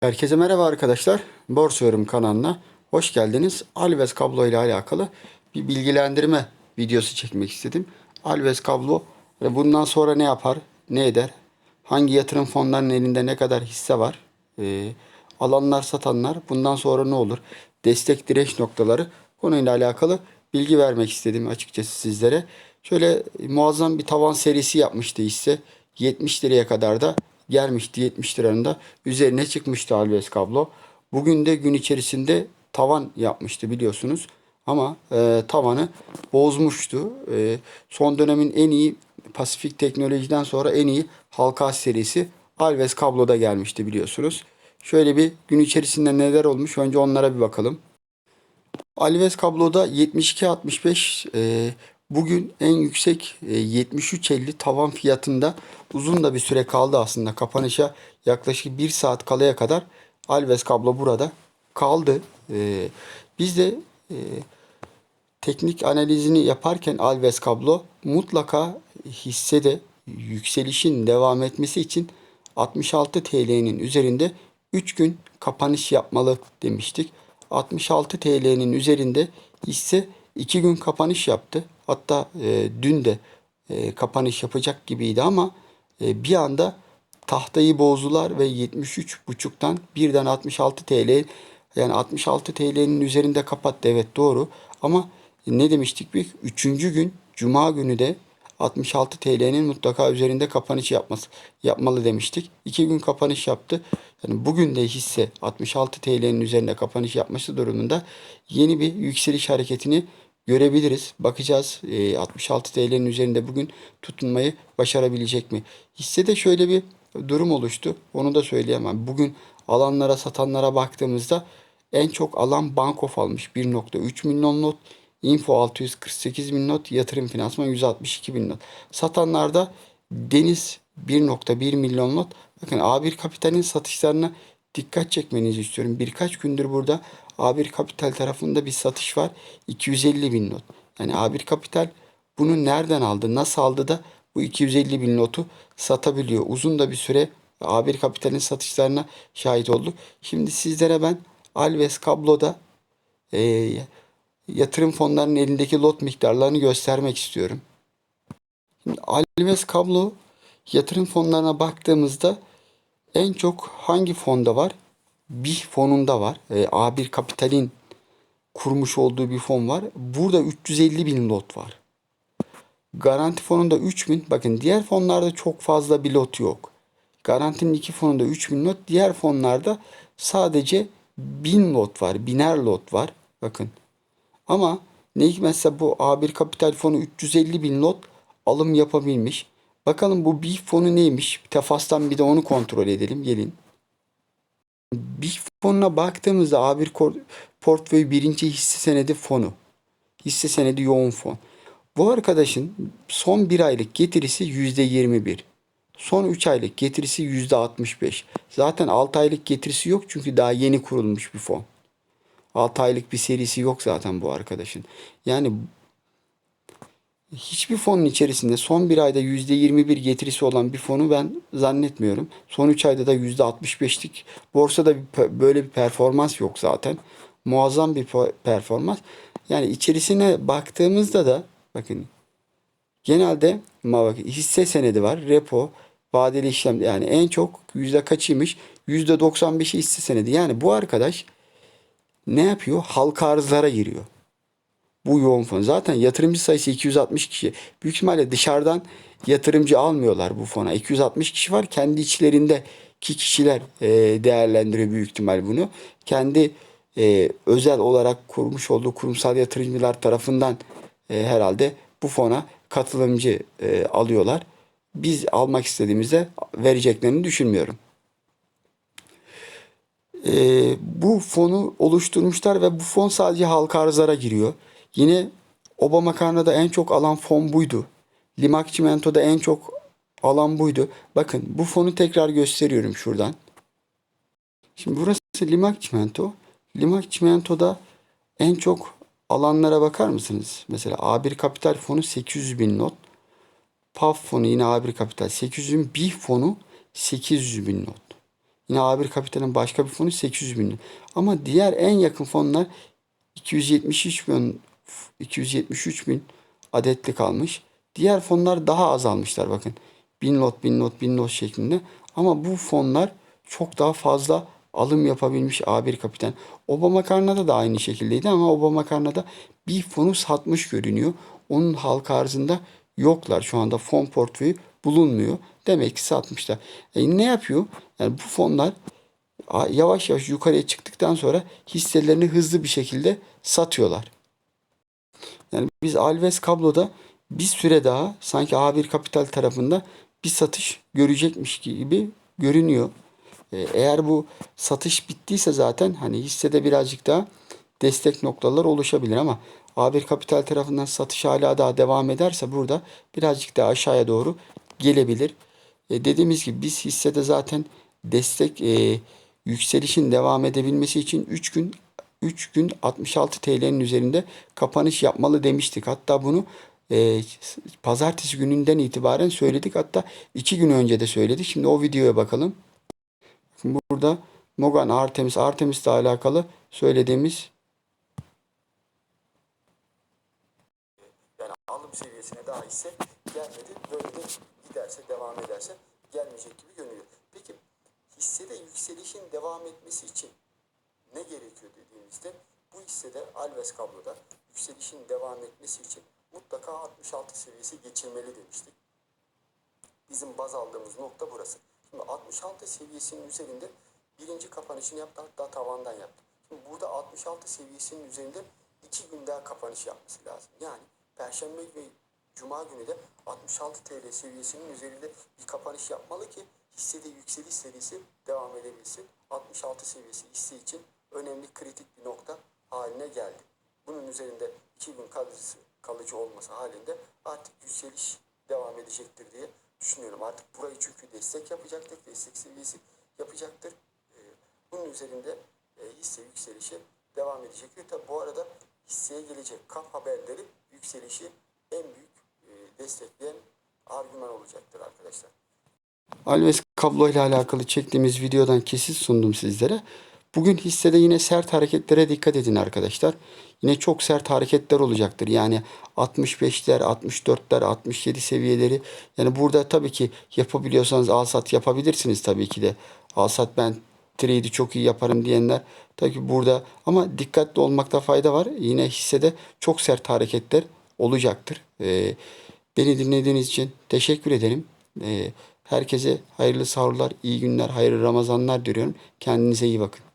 Herkese merhaba arkadaşlar. Borsa Yorum kanalına hoş geldiniz. Alves kablo ile alakalı bir bilgilendirme videosu çekmek istedim. Alves kablo ve bundan sonra ne yapar, ne eder, hangi yatırım fonlarının elinde ne kadar hisse var, ee, alanlar satanlar bundan sonra ne olur, destek direnç noktaları konuyla alakalı bilgi vermek istedim açıkçası sizlere. Şöyle muazzam bir tavan serisi yapmıştı hisse. 70 liraya kadar da gelmişti 70 liranın üzerine çıkmıştı Alves kablo. Bugün de gün içerisinde tavan yapmıştı biliyorsunuz. Ama e, tavanı bozmuştu. E, son dönemin en iyi Pasifik Teknoloji'den sonra en iyi halka serisi Alves kabloda gelmişti biliyorsunuz. Şöyle bir gün içerisinde neler olmuş önce onlara bir bakalım. Alves kabloda 72.65 e, bugün en yüksek e, 73.50 tavan fiyatında uzun da bir süre kaldı aslında. Kapanışa yaklaşık 1 saat kalaya kadar Alves kablo burada kaldı. E, biz de e, teknik analizini yaparken Alves kablo mutlaka hissede yükselişin devam etmesi için 66 TL'nin üzerinde 3 gün kapanış yapmalı demiştik. 66 TL'nin üzerinde hisse 2 gün kapanış yaptı. Hatta e, dün de e, kapanış yapacak gibiydi ama e, bir anda tahtayı bozdular ve 73.5'tan birden 66 TL yani 66 TL'nin üzerinde kapattı. Evet doğru ama ne demiştik biz? Üçüncü gün Cuma günü de 66 TL'nin mutlaka üzerinde kapanış yapması yapmalı demiştik. İki gün kapanış yaptı. Yani bugün de hisse 66 TL'nin üzerinde kapanış yapması durumunda yeni bir yükseliş hareketini görebiliriz. Bakacağız e, 66 TL'nin üzerinde bugün tutunmayı başarabilecek mi? Hissede şöyle bir durum oluştu. Onu da söyleyemem. Bugün alanlara satanlara baktığımızda en çok alan Bankof almış 1.3 milyon not. Info 648 bin not, yatırım finansman 162 bin not. Satanlarda Deniz 1.1 milyon not. Bakın A1 Kapital'in satışlarına dikkat çekmenizi istiyorum. Birkaç gündür burada A1 Kapital tarafında bir satış var. 250 bin not. Yani A1 Kapital bunu nereden aldı, nasıl aldı da bu 250 bin notu satabiliyor. Uzun da bir süre A1 Kapital'in satışlarına şahit olduk. Şimdi sizlere ben Alves Kablo'da e, yatırım fonlarının elindeki lot miktarlarını göstermek istiyorum. Şimdi Alves Kablo yatırım fonlarına baktığımızda en çok hangi fonda var? BİH fonunda var. E, A1 Kapital'in kurmuş olduğu bir fon var. Burada 350 bin lot var. Garanti fonunda 3000. Bakın diğer fonlarda çok fazla bir lot yok. Garantinin iki fonunda 3000 lot. Diğer fonlarda sadece 1000 lot var. Biner lot var. Bakın. Ama ne hikmetse bu A1 Kapital fonu 350 bin lot alım yapabilmiş. Bakalım bu BİF fonu neymiş? Tefastan bir de onu kontrol edelim. Gelin. BİF fonuna baktığımızda A1 portföy birinci hisse senedi fonu. Hisse senedi yoğun fon. Bu arkadaşın son bir aylık getirisi yüzde 21. Son 3 aylık getirisi yüzde 65. Zaten 6 aylık getirisi yok çünkü daha yeni kurulmuş bir fon. 6 aylık bir serisi yok zaten bu arkadaşın. Yani hiçbir fonun içerisinde son bir ayda %21 getirisi olan bir fonu ben zannetmiyorum. Son 3 ayda da %65'lik borsada bir, böyle bir performans yok zaten. Muazzam bir performans. Yani içerisine baktığımızda da bakın genelde hisse senedi var. Repo, vadeli işlem yani en çok yüzde kaçıymış? Yüzde 95'i hisse senedi. Yani bu arkadaş ne yapıyor? Halka arzlara giriyor. Bu yoğun fon. Zaten yatırımcı sayısı 260 kişi. Büyük ihtimalle dışarıdan yatırımcı almıyorlar bu fona. 260 kişi var. Kendi içlerinde ki kişiler e, değerlendiriyor büyük ihtimal bunu. Kendi e, özel olarak kurmuş olduğu kurumsal yatırımcılar tarafından e, herhalde bu fona katılımcı e, alıyorlar. Biz almak istediğimizde vereceklerini düşünmüyorum e, bu fonu oluşturmuşlar ve bu fon sadece halka arzlara giriyor. Yine Obama Karna'da en çok alan fon buydu. Limak Çimento'da en çok alan buydu. Bakın bu fonu tekrar gösteriyorum şuradan. Şimdi burası Limak Çimento. Limak Çimento'da en çok alanlara bakar mısınız? Mesela A1 Kapital fonu 800 bin not. PAF fonu yine A1 Kapital 800 bin. BİH fonu 800 bin not. Yine A1 Kapital'in başka bir fonu 800 bin. Ama diğer en yakın fonlar 273 bin 273 bin adetli kalmış. Diğer fonlar daha az almışlar bakın. 1000 lot, 1000 lot, 1000 lot şeklinde. Ama bu fonlar çok daha fazla alım yapabilmiş A1 Kapital. Obama Karna'da da aynı şekildeydi ama Obama Karna'da bir fonu satmış görünüyor. Onun halka arzında yoklar. Şu anda fon portföyü bulunmuyor. Demek ki satmışlar. E ne yapıyor? Yani bu fonlar yavaş yavaş yukarıya çıktıktan sonra hisselerini hızlı bir şekilde satıyorlar. Yani biz Alves Kablo'da bir süre daha sanki A1 Kapital tarafında bir satış görecekmiş gibi görünüyor. Ee, Eğer bu satış bittiyse zaten hani hissede birazcık daha destek noktalar oluşabilir ama A1 Kapital tarafından satış hala daha devam ederse burada birazcık daha aşağıya doğru gelebilir. E, dediğimiz gibi biz hissede zaten destek e, yükselişin devam edebilmesi için 3 gün 3 gün 66 TL'nin üzerinde kapanış yapmalı demiştik. Hatta bunu e, pazartesi gününden itibaren söyledik. Hatta 2 gün önce de söyledik. Şimdi o videoya bakalım. Burada Mogan Artemis Artemis'le alakalı söylediğimiz Yani alım seviyesine daha ise gelmedi. Böyle de giderse, devam ederse gelmeyecek gibi görünüyor. Peki hissede yükselişin devam etmesi için ne gerekiyor dediğimizde bu hissede Alves kabloda yükselişin devam etmesi için mutlaka 66 seviyesi geçilmeli demiştik. Bizim baz aldığımız nokta burası. Şimdi 66 seviyesinin üzerinde birinci kapanışını yaptı hatta tavandan yaptı. Şimdi burada 66 seviyesinin üzerinde iki gün daha kapanış yapması lazım. Yani Perşembe ve Cuma günü de 66 TL seviyesinin üzerinde bir kapanış yapmalı ki hissede yükseliş serisi devam edebilsin. 66 seviyesi hisse için önemli kritik bir nokta haline geldi. Bunun üzerinde iki gün kalıcı, kalıcı olması halinde artık yükseliş devam edecektir diye düşünüyorum. Artık burayı çünkü destek yapacaktır, destek seviyesi yapacaktır. Ee, bunun üzerinde e, hisse yükselişi devam edecektir. Tabi bu arada hisseye gelecek kap haberleri yükselişi en büyük e, destekleyen argüman olacaktır arkadaşlar. Alves kablo ile alakalı çektiğimiz videodan kesit sundum sizlere. Bugün hissede yine sert hareketlere dikkat edin arkadaşlar. Yine çok sert hareketler olacaktır. Yani 65'ler, 64'ler, 67 seviyeleri. Yani burada tabii ki yapabiliyorsanız al sat yapabilirsiniz tabii ki de. Al sat ben trade'i çok iyi yaparım diyenler tabii ki burada ama dikkatli olmakta fayda var. Yine hissede çok sert hareketler olacaktır. Ee, beni dinlediğiniz için teşekkür ederim. Ee, herkese hayırlı sahurlar, iyi günler, hayırlı Ramazanlar diliyorum. Kendinize iyi bakın.